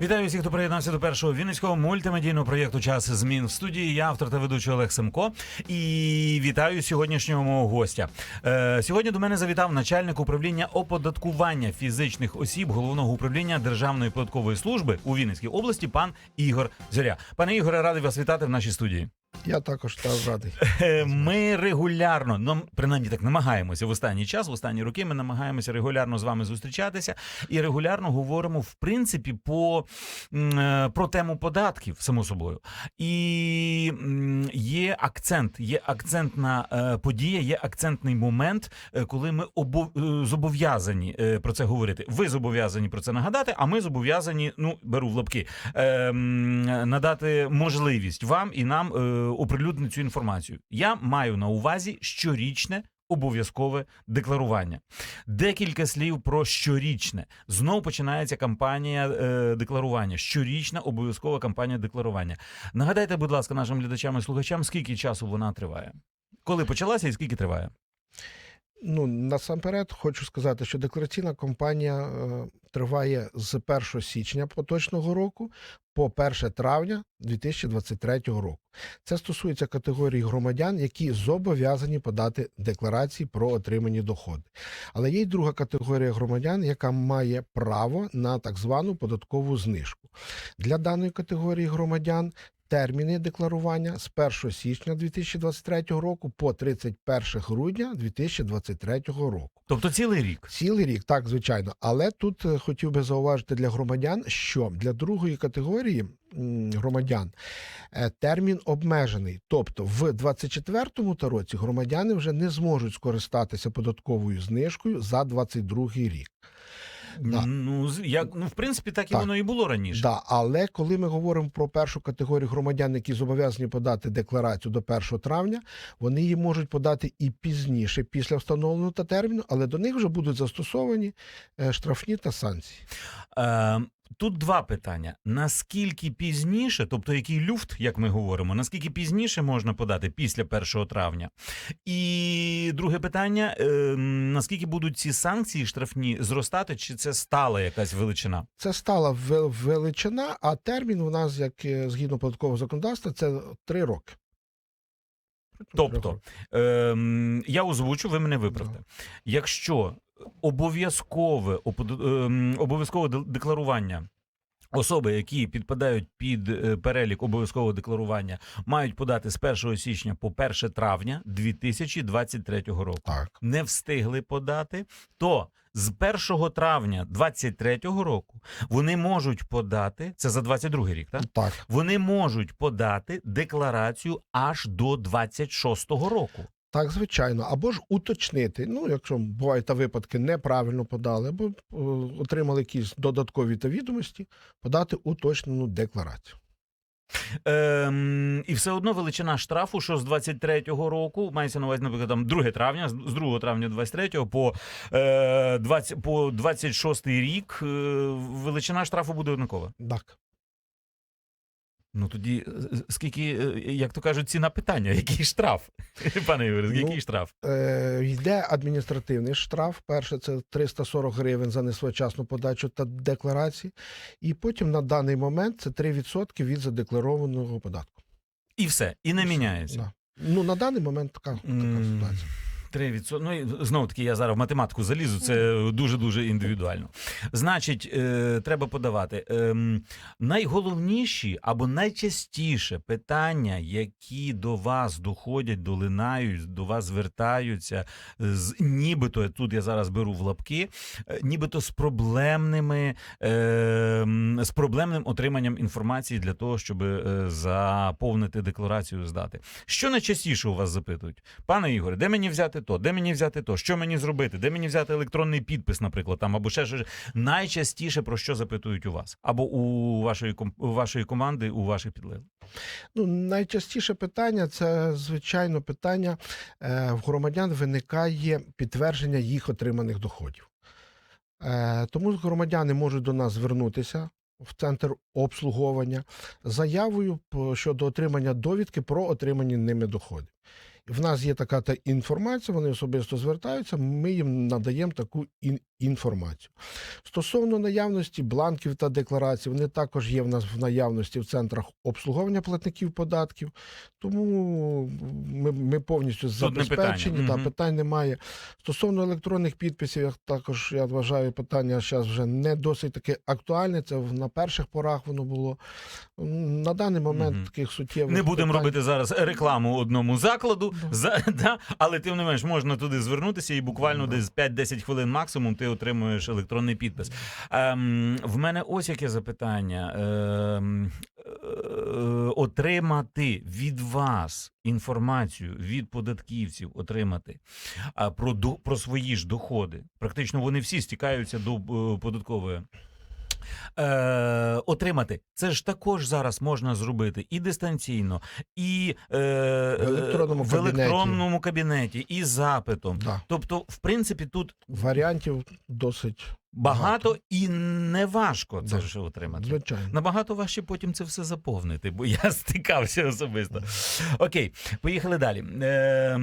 Вітаю всіх, хто приєднався до першого вінницького мультимедійного проєкту Час змін в студії. Я автор та ведучий Олег Семко. І вітаю сьогоднішнього мого гостя. Е, сьогодні до мене завітав начальник управління оподаткування фізичних осіб головного управління Державної податкової служби у Вінницькій області, пан Ігор Зоря. Пане Ігоре, радий вас вітати в нашій студії. Я також став радий. Е, Ми регулярно, ну принаймні так намагаємося в останній час, в останні роки. Ми намагаємося регулярно з вами зустрічатися і регулярно говоримо в принципі по е, про тему податків, само собою. І є акцент, є акцентна е, подія, є акцентний момент, коли ми обов... зобов'язані про це говорити. Ви зобов'язані про це нагадати, а ми зобов'язані, ну беру в лапки, надати можливість вам і нам оприлюднити цю інформацію. Я маю на увазі щорічне. Обов'язкове декларування. Декілька слів про щорічне. Знову починається кампанія е, декларування. Щорічна обов'язкова кампанія декларування. Нагадайте, будь ласка, нашим глядачам і слухачам, скільки часу вона триває? Коли почалася і скільки триває? Ну насамперед хочу сказати, що деклараційна кампанія е, триває з 1 січня поточного року по 1 травня 2023 року. Це стосується категорії громадян, які зобов'язані подати декларації про отримані доходи. Але є й друга категорія громадян, яка має право на так звану податкову знижку. Для даної категорії громадян терміни декларування з 1 січня 2023 року по 31 грудня 2023 року. Тобто цілий рік. Цілий рік, так звичайно. Але тут е, хотів би зауважити для громадян, що для другої категорії громадян е, термін обмежений. Тобто в 24-му та році громадяни вже не зможуть скористатися податковою знижкою за 22 рік. Да. Ну, як, ну, в принципі, так і Так. воно і було раніше. Да, але коли ми говоримо про першу категорію громадян, які зобов'язані подати декларацію до 1 травня, вони її можуть подати і пізніше, після встановленого та терміну, але до них вже будуть застосовані е, штрафні та санкції. Е, тут два питання: наскільки пізніше, тобто який люфт, як ми говоримо, наскільки пізніше можна подати після 1 травня? І друге питання: е, наскільки будуть ці санкції штрафні зростати, чи це стала якась величина? Це стала величина, а термін у нас, як е, згідно податкового законодавства, це 3 роки. Тобто, Ем, я озвучу, ви мене виправте. Якщо обов'язкове ем, обов'язкове декларування. Особи, які підпадають під е, перелік обов'язкового декларування, мають подати з 1 січня по 1 травня 2023 року. Так. Не встигли подати, то з 1 травня 2023 року вони можуть подати це за 22 рік, так? Так. Вони можуть подати декларацію аж до 26-го року. Так, звичайно, або ж уточнити. Ну, якщо бувають та випадки, неправильно подали, або е, отримали якісь додаткові та відомості, подати уточнену декларацію. Ем, і все одно величина штрафу, що з 23-го року, мається на увазі, наприклад, там 2 травня, з з 2 травня 23-го по, е, 20, по 26-й рік, е, величина штрафу буде однакова. Так. Ну тоді е, е, скільки, е, як то кажуть, ціна питання, який штраф? Пане Ігоре, Ну, який штраф? Е, йде адміністративний штраф. Перше це 340 гривень за несвоєчасну подачу та декларації. І потім на даний момент це 3% від задекларованого податку. І все, і не міняється. Да. Ну, на даний момент така, така М, ситуація. 3%. Ну, знову таки, я зараз в математику залізу, це дуже-дуже індивідуально. Значить, е, треба подавати. Ем, найголовніші або найчастіше питання, які до вас доходять, долинають, до вас звертаються, з нібито, тут я зараз беру в лапки, е, нібито з проблемними, ем, з проблемним отриманням інформації для того, щоб е, заповнити декларацію, здати. Що найчастіше у вас запитують? Пане Ігоре, де мені взяти то? Де мені взяти то? Що мені зробити? Де мені взяти електронний підпис, наприклад, там або ще щось. Найчастіше про що запитують у вас? Або у вашої у вашої команди, у ваших підлеглих? Ну, найчастіше питання це, звичайно, питання е, в громадян виникає підтвердження їх отриманих доходів. Е, тому громадяни можуть до нас звернутися в центр обслуговування заявою щодо отримання довідки про отримані ними доходи. В нас є така та інформація, вони особисто звертаються, ми їм надаємо таку ін- інформацію. Стосовно наявності бланків та декларацій, вони також є в нас в наявності в центрах обслуговування платників податків, тому ми, ми повністю не питання. забезпечені, та, питань немає. Стосовно електронних підписів, я також я вважаю, питання зараз вже не досить таке актуальне. Це на перших порах воно було. На даний момент таких суттєвих Не будемо питань- робити зараз рекламу одному закладу, за, да, але тим не менш можна туди звернутися, і буквально Да. десь 5-10 хвилин максимум ти отримуєш електронний підпис. Ем, в мене ось яке запитання. Ем, е, отримати від вас інформацію від податківців, отримати про, до- про свої ж доходи. Практично вони всі стікаються до е, податкової. Е, отримати це ж також зараз можна зробити і дистанційно, і е, В електронному в електронному кабінеті, і запитом. Да. Тобто, в принципі, тут Варіантів досить багато, Багато. і не важко це Да. ж отримати. звичайно. Набагато важче потім це все заповнити, бо я стикався особисто. Окей, поїхали далі. Е,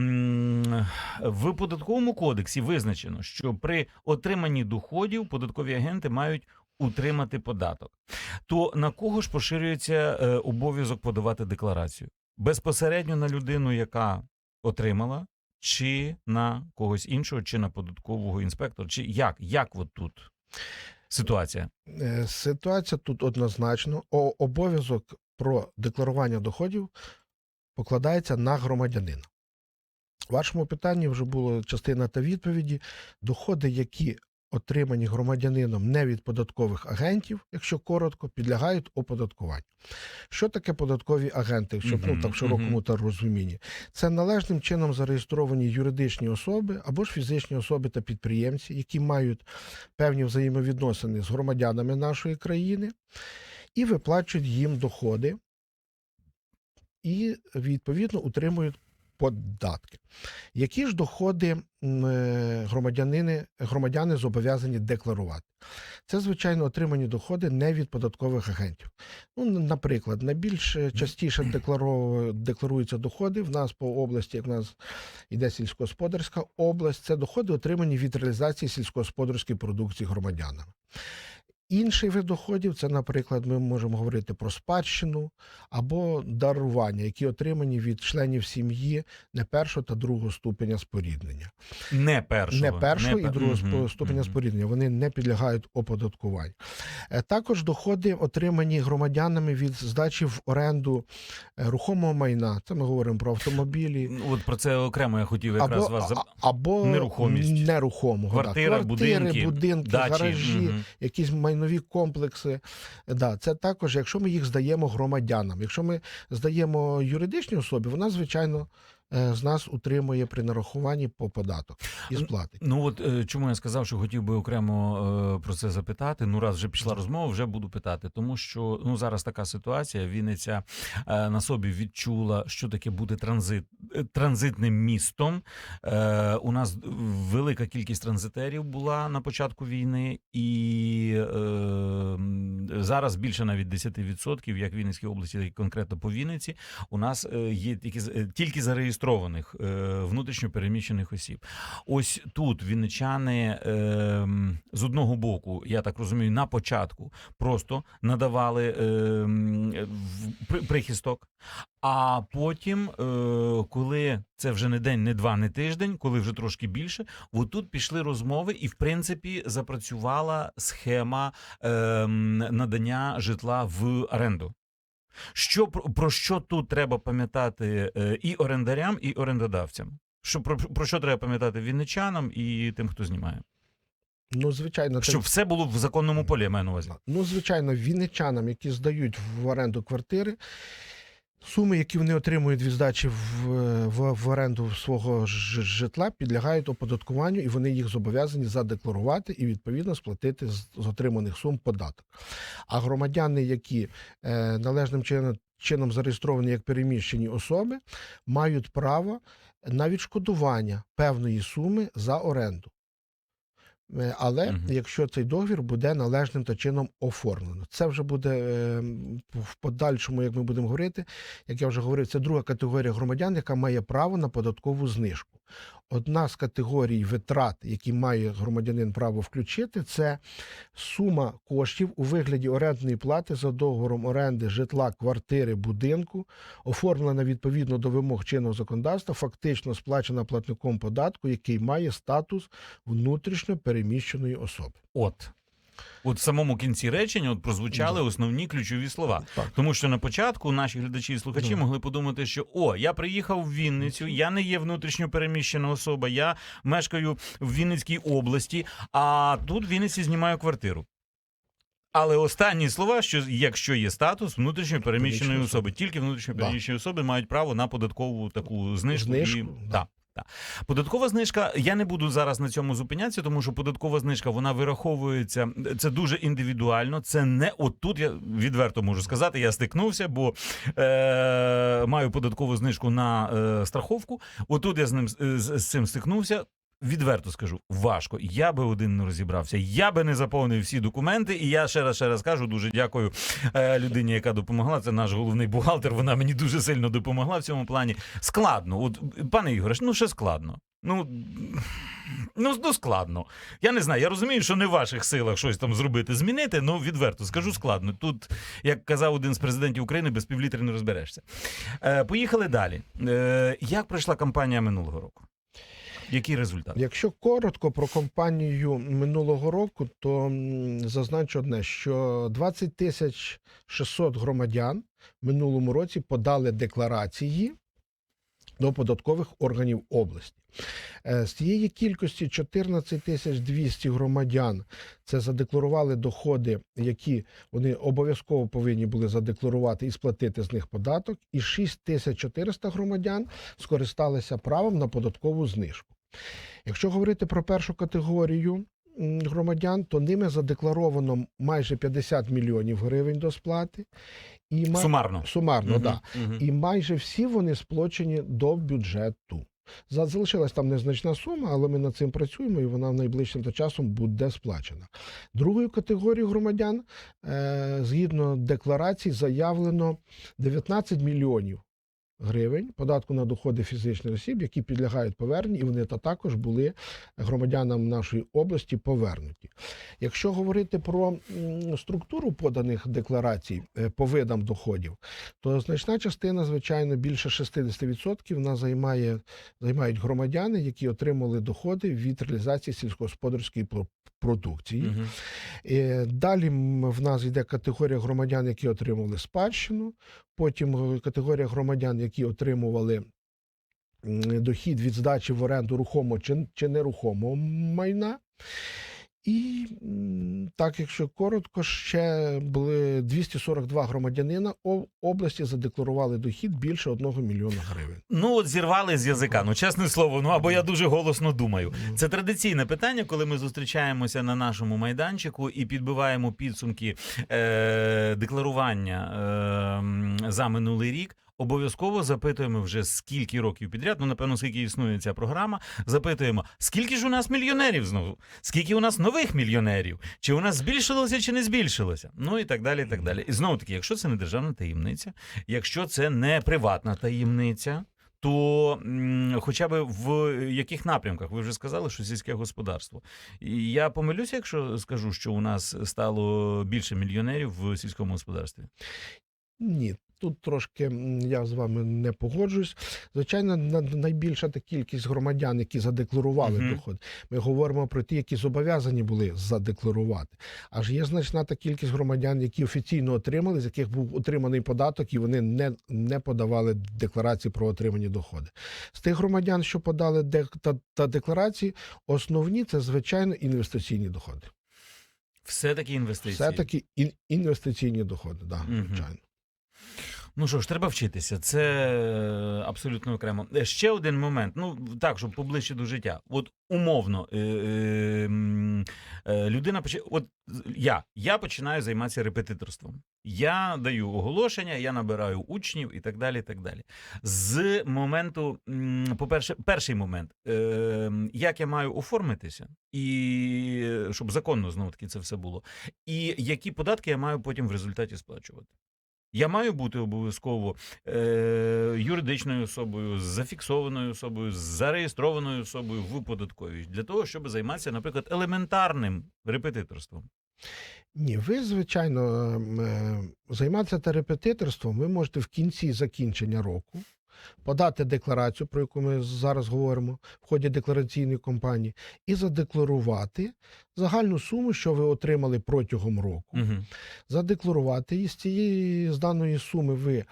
в податковому кодексі визначено, що при отриманні доходів податкові агенти мають утримати податок. То на кого ж поширюється е, обов'язок подавати декларацію? Безпосередньо на людину, яка отримала, чи на когось іншого, чи на податкового інспектора, чи як? Як от тут ситуація? Е, Ситуація тут однозначно. Обов'язок про декларування доходів покладається на громадянина. У вашому питанні вже була частина та відповіді. Доходи, які отримані громадянином не від податкових агентів, якщо коротко, підлягають оподаткуванню. Що таке податкові агенти, щоб ну, так в широкому та розумінні? Це належним чином зареєстровані юридичні особи або ж фізичні особи та підприємці, які мають певні взаємовідносини з громадянами нашої країни і виплачують їм доходи і відповідно утримують податки. Які ж доходи е, громадянини, громадяни зобов'язані декларувати? Це, звичайно, отримані доходи не від податкових агентів. Ну, наприклад, найбільш е, частіше декларуються доходи в нас по області, як в нас іде сільськогосподарська область, це доходи, отримані від реалізації сільськогосподарської продукції громадянами. Інший вид доходів це, наприклад, ми можемо говорити про спадщину або дарування, які отримані від членів сім'ї не першого та другого ступеня споріднення. Не першого. Не першого і пер- другого спо- ступеня мгм. споріднення. Вони не підлягають оподаткуванню. Е, Також доходи, отримані громадянами від здачі в оренду е, рухомого майна. Це ми говоримо про автомобілі. От про це окремо я хотів якраз Або, вас зап... або Нерухомість. нерухомого. Квартира, Квартири, будинки, будинки дачі. гаражі, Мгм. якісь майнові комплекси. Да, це також, якщо ми їх здаємо громадянам. Якщо ми здаємо юридичній особі, вона, звичайно, з нас утримує при нарахуванні по податок і сплатить. Ну от е, чому я сказав, що хотів би окремо е, про це запитати. Ну, раз вже пішла розмова, вже буду питати. Тому що ну зараз така ситуація. Вінниця е, на собі відчула, що таке бути транзит е, транзитним містом. Е, у нас велика кількість транзитерів була на початку війни, і е, зараз більше навіть 10%, як в Вінницькій області, так і конкретно по Вінниці, у нас е, є тільки е, тільки зареєстрованих е, внутрішньо переміщених осіб. Ось тут вінничани ем, з одного боку, я так розумію, на початку просто надавали ем, прихисток. А потім, е, коли це вже не день, не два, не тиждень, коли вже трошки більше, отут пішли розмови, і в принципі запрацювала схема ем, надання житла в оренду. Що про, що тут треба пам'ятати е, і орендарям, і орендодавцям? Що про, про що треба пам'ятати вінничанам і тим, хто знімає? Ну, звичайно, щоб Щоб все було в законному полі, я маю на увазі. Ну, звичайно, вінничанам, які здають в оренду квартири, суми, які вони отримують від здачі в, в, в оренду свого ж- житла, підлягають оподаткуванню, і вони їх зобов'язані задекларувати і відповідно сплатити з, з отриманих сум податок. А громадяни, які е, належним чином, чином зареєстровані як переміщені особи, мають право на відшкодування певної суми за оренду. Е, Але Мгм. якщо цей договір буде належним та чином оформлено, це вже буде е, в подальшому, як ми будемо говорити, як я вже говорив, це друга категорія громадян, яка має право на податкову знижку. Одна з категорій витрат, які має громадянин право включити, це сума коштів у вигляді орендної плати за договором оренди житла, квартири, будинку, оформлена відповідно до вимог чинного законодавства, фактично сплачена платником податку, який має статус внутрішньо переміщеної особи. От. От в самому кінці речення от прозвучали основні ключові слова. Так. Тому що на початку наші глядачі і слухачі Да. могли подумати, що о, я приїхав в Вінницю, я не є внутрішньо переміщена особа, я мешкаю в Вінницькій області, а тут в Вінниці знімаю квартиру. Але останні слова, що якщо є статус внутрішньо переміщеної Переміщеної особи, тільки внутрішньо переміщені особи мають право на податкову таку знижку. Знижку, і... да. да. Так. Податкова знижка, я не буду зараз на цьому зупинятися, тому що податкова знижка вона вираховується. Це дуже індивідуально. Це не отут. Я відверто можу сказати, я стикнувся, бо е, маю податкову знижку на е, страховку. Отут я з ним з, з цим стикнувся. Відверто скажу, важко. Я би один не розібрався. Я би не заповнив всі документи. І я ще раз ще раз кажу, дуже дякую е, людині, яка допомогла. Це наш головний бухгалтер. Вона мені дуже сильно допомогла в цьому плані. Складно. От, пане Ігоре, ну ще складно. Ну, ну, ну складно. Я не знаю. Я розумію, що не в ваших силах щось там зробити, змінити. Ну відверто скажу складно. Тут, як казав один з президентів України, без півлітри не розберешся. Е, поїхали далі. Е, як пройшла кампанія минулого року? Який результат? Якщо коротко про компанію минулого року, то зазначу одне, що 20 тисяч 600 громадян в минулому році подали декларації до податкових органів області. Е, З цієї кількості 14 тисяч 200 громадян це задекларували доходи, які вони обов'язково повинні були задекларувати і сплатити з них податок, і 6 тисяч 400 громадян скористалися правом на податкову знижку. Якщо говорити про першу категорію громадян, то ними задекларовано майже 50 мільйонів гривень до сплати. І ма- Сумарно. Сумарно, угу, да. Угу. І майже всі вони сплочені до бюджету. Залишилась там незначна сума, але ми над цим працюємо, і вона найближчим часом буде сплачена. Другою категорією громадян, е, згідно декларації, заявлено 19 мільйонів гривень податку на доходи фізичних осіб, які підлягають поверненню, і вони та також були громадянам нашої області повернуті. Якщо говорити про структуру поданих декларацій е, по видам доходів, то значна частина, звичайно, більше 60% вона займає, займають громадяни, які отримали доходи від реалізації сільськогосподарської продукції. Угу. Далі в нас йде категорія громадян, які отримали спадщину, потім е, категорія громадян, які отримували дохід від здачі в оренду рухомого чи нерухомого майна. І так, якщо коротко, ще були 242 громадянина області задекларували дохід більше 1 мільйона гривень. Ну, от зірвали з язика. Ну, чесне слово, ну або я дуже голосно думаю. Це традиційне питання, коли ми зустрічаємося на нашому майданчику і підбиваємо підсумки е- декларування е- за минулий рік. Обов'язково запитуємо вже скільки років підряд, ну напевно, скільки існує ця програма. Запитуємо, скільки ж у нас мільйонерів знову, скільки у нас нових мільйонерів, чи у нас збільшилося, чи не збільшилося. Ну і так далі. І так далі. І знову таки, якщо це не державна таємниця, якщо це не приватна таємниця, то хоча б в яких напрямках ви вже сказали, що сільське господарство. Я помилюся, якщо скажу, що у нас стало більше мільйонерів в сільському господарстві. Ні, тут трошки я з вами не погоджуюсь. Звичайно, найбільша та кількість громадян, які задекларували Мгм. доход. Ми говоримо про ті, які зобов'язані були задекларувати. Аж є значна та кількість громадян, які офіційно отримали, з яких був отриманий податок, і вони не, не подавали декларації про отримані доходи. З тих громадян, що подали дек- та, та декларації, основні це звичайно інвестиційні доходи. Все таки інвестиції. Все таки ін, інвестиційні доходи, да, Мгм. звичайно. Ну що ж, треба вчитися. Це е, абсолютно окремо. Е, Ще один момент. Ну так, щоб поближче до життя. От умовно, е, е, е, людина почи... От я, я починаю займатися репетиторством. Я даю оголошення, я набираю учнів і так далі. і так далі. З моменту, по-перше, перший момент, е, як я маю оформитися, і щоб законно знову таки це все було. І які податки я маю потім в результаті сплачувати. Я маю бути обов'язково е, юридичною особою, зафіксованою особою, зареєстрованою особою в податковій для того, щоб займатися, наприклад, елементарним репетиторством. Ні, ви, звичайно, ем, е, займатися репетиторством ви можете в кінці закінчення року подати декларацію, про яку ми зараз говоримо, в ході деклараційної кампанії, і задекларувати загальну суму, що ви отримали протягом року. Угу. Задекларувати і з цієї з даної суми ви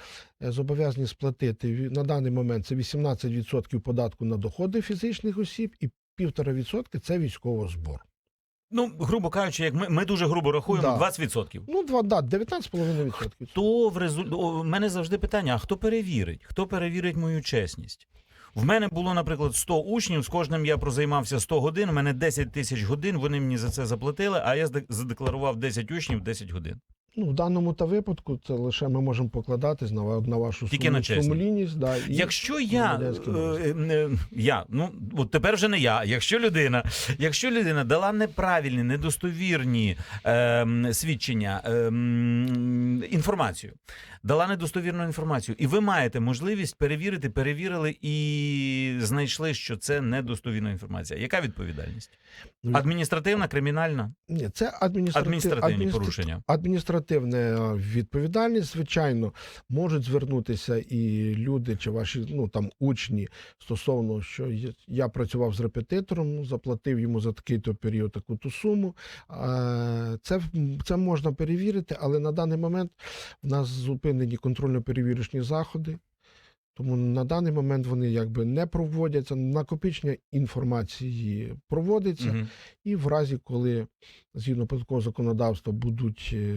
е, зобов'язані сплатити на даний момент це 18% податку на доходи фізичних осіб і 1,5% це військового збору. Ну, грубо кажучи, як ми, ми дуже грубо рахуємо, Да. 20%. Ну, два, да, 19,5%. То в результ... У мене завжди питання: а хто перевірить? Хто перевірить мою чесність? В мене було, наприклад, 100 учнів, з кожним я прозаймався 100 годин, у мене 10 тисяч годин, вони мені за це заплатили, а я задекларував 10 учнів 10 годин. Ну, в даному та випадку це лише ми можемо покладатись на, на вашу Тільки на сумлінність. Да, і... Якщо я, е, е, я, ну от тепер вже не я. Якщо людина, якщо людина дала неправильні, недостовірні ем, свідчення, ем, інформацію, дала недостовірну інформацію, і ви маєте можливість перевірити, перевірили і знайшли, що це недостовірна інформація. Яка відповідальність? Ну, Адміністративна, кримінальна? Ні, це адміністратив... Адміністративні адміністра- порушення. Адміністративна відповідальність, звичайно, можуть звернутися і люди чи ваші ну там учні стосовно, що я працював з репетитором, заплатив йому за такий то період таку ту суму. Це, це можна перевірити, але на даний момент в нас зупинені контрольно-перевірочні заходи. Тому на даний момент вони якби не проводяться. Накопичення інформації проводиться. Мгм. І в разі, коли згідно податкового законодавства будуть е,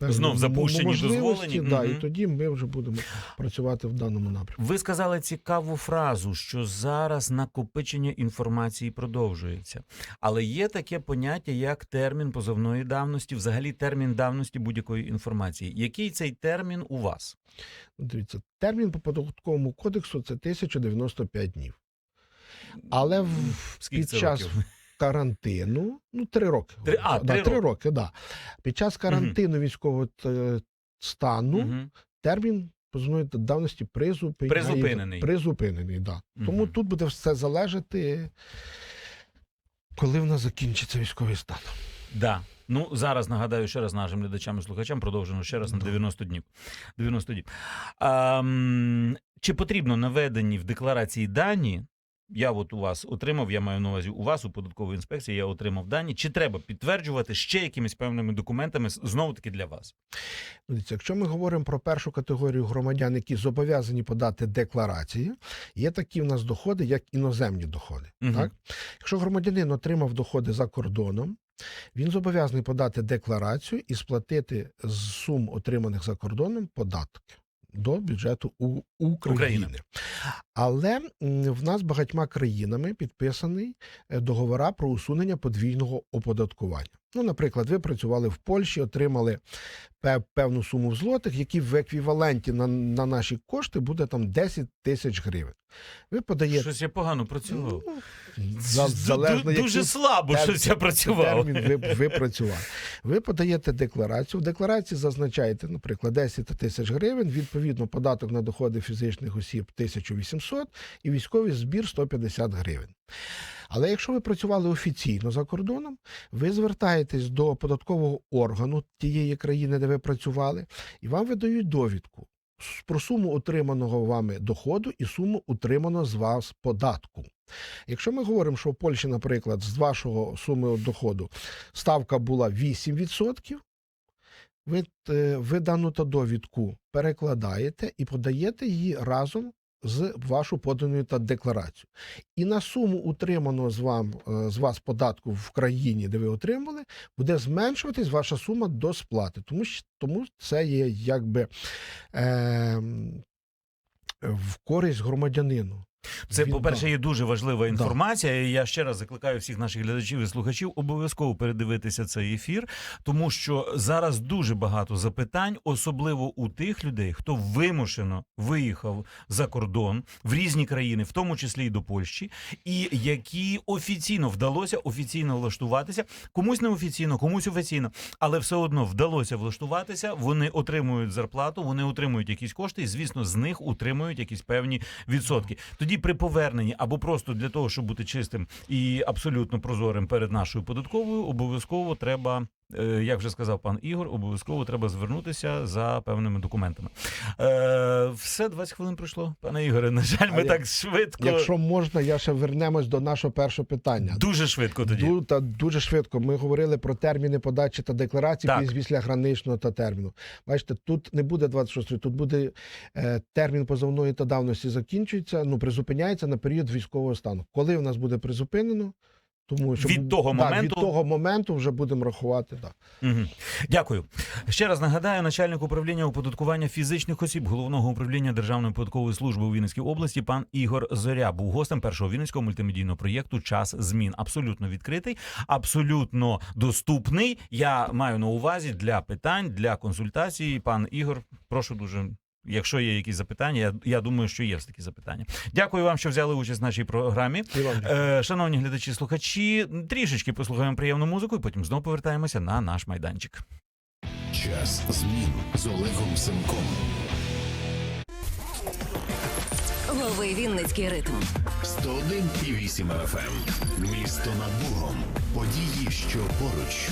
Знов запущені, дозволені, да, мгм. і тоді ми вже будемо працювати в даному напрямку. Ви сказали цікаву фразу, що зараз накопичення інформації продовжується. Але є таке поняття, як термін позовної давності, взагалі термін давності будь-якої інформації. Який цей термін у вас? Дивіться, термін по податковому кодексу це 1095 днів. Але в, під час років? карантину, ну три роки. Три- а, да, три роки. роки, да. Під час карантину військового е, стану Мгм. термін позовної давності призупиняється. Призупинений. Призупинений, да. Тому тут буде все залежати, коли в нас закінчиться військовий стан. Да. Ну зараз нагадаю ще раз нашим глядачам і слухачам, продовжено ще раз на 90 днів. 90 днів. А, чи потрібно наведені в декларації дані? Я от у вас отримав, я маю на увазі у вас у податковій інспекції, я отримав дані. Чи треба підтверджувати ще якимись певними документами знову таки для вас? Дивіться, якщо ми говоримо про першу категорію громадян, які зобов'язані подати декларації, є такі в нас доходи, як іноземні доходи. Мгм. Так? Якщо громадянин отримав доходи за кордоном, він зобов'язаний подати декларацію і сплатити з сум, отриманих за кордоном, податки до бюджету України. України. Але в нас багатьма країнами підписаний е, договора про усунення подвійного оподаткування. Ну, наприклад, ви працювали в Польщі, отримали певну суму в злотих, які в еквіваленті на, на наші кошти буде там 10 тисяч гривень. Ви подаєте Щось я погано працював. Ну, за- залежно, ду- дуже слабо термін- щось я працював. термін ви, ви працювали. Ви подаєте декларацію. В декларації зазначаєте, наприклад, 10 тисяч гривень, відповідно, податок на доходи фізичних осіб 1800 і військовий збір 150 гривень. Але якщо ви працювали офіційно за кордоном, ви звертаєтесь до податкового органу тієї країни, де ви працювали, і вам видають довідку про суму отриманого вами доходу і суму утриманого з вас податку. Якщо ми говоримо, що в Польщі, наприклад, з вашого суми доходу ставка була 8%, ви, е, ви дану та довідку перекладаєте і подаєте її разом з вашу поданою та декларацію. І на суму утриманого з вам е, з вас податку в країні, де ви отримали, буде зменшуватись ваша сума до сплати. Тому тому це є якби е, в користь громадянину. Це, Він- по-перше, є дуже важлива інформація. І я ще раз закликаю всіх наших глядачів і слухачів обов'язково передивитися цей ефір, тому що зараз дуже багато запитань, особливо у тих людей, хто вимушено виїхав за кордон в різні країни, в тому числі і до Польщі, і які офіційно вдалося офіційно влаштуватися, комусь неофіційно, комусь офіційно, але все одно вдалося влаштуватися. Вони отримують зарплату, вони отримують якісь кошти, і звісно, з них утримують якісь певні відсотки. Тоді при поверненні або просто для того, щоб бути чистим і абсолютно прозорим перед нашою податковою, обов'язково треба. Е, Як вже сказав пан Ігор, обов'язково треба звернутися за певними документами. Е, все 20 хвилин пройшло, пане Ігоре. На жаль, ми А так швидко, Якщо можна, я ще вернемось до нашого першого питання. дуже швидко тоді. Ду- та дуже швидко. Ми говорили про терміни подачі та декларації Так. після граничного та терміну. Бачите, тут не буде 26, тут буде е, термін позовної та давності закінчується, ну призупиняється на період військового стану. Коли в нас буде призупинено? Тому що Від того да, моменту- від того моменту вже будемо рахувати. Так. Угу. Дякую. Ще раз нагадаю, начальник управління оподаткування фізичних осіб головного управління Державної податкової служби у Вінницькій області пан Ігор Зоря був гостем першого вінницького мультимедійного проєкту Час змін. Абсолютно відкритий, абсолютно доступний. Я маю на увазі для питань, для консультацій. Пан Ігор, прошу дуже. Якщо є якісь запитання, я, я думаю, що є такі запитання. Дякую вам, що взяли участь в нашій програмі. Е, шановні глядачі, слухачі, трішечки послухаємо приємну музику, і потім знову повертаємося на наш майданчик. Час змін з Олегом Семком. Лови Вінницький ритм. 101,8 FM. Місто над Богом. Події, що поруч.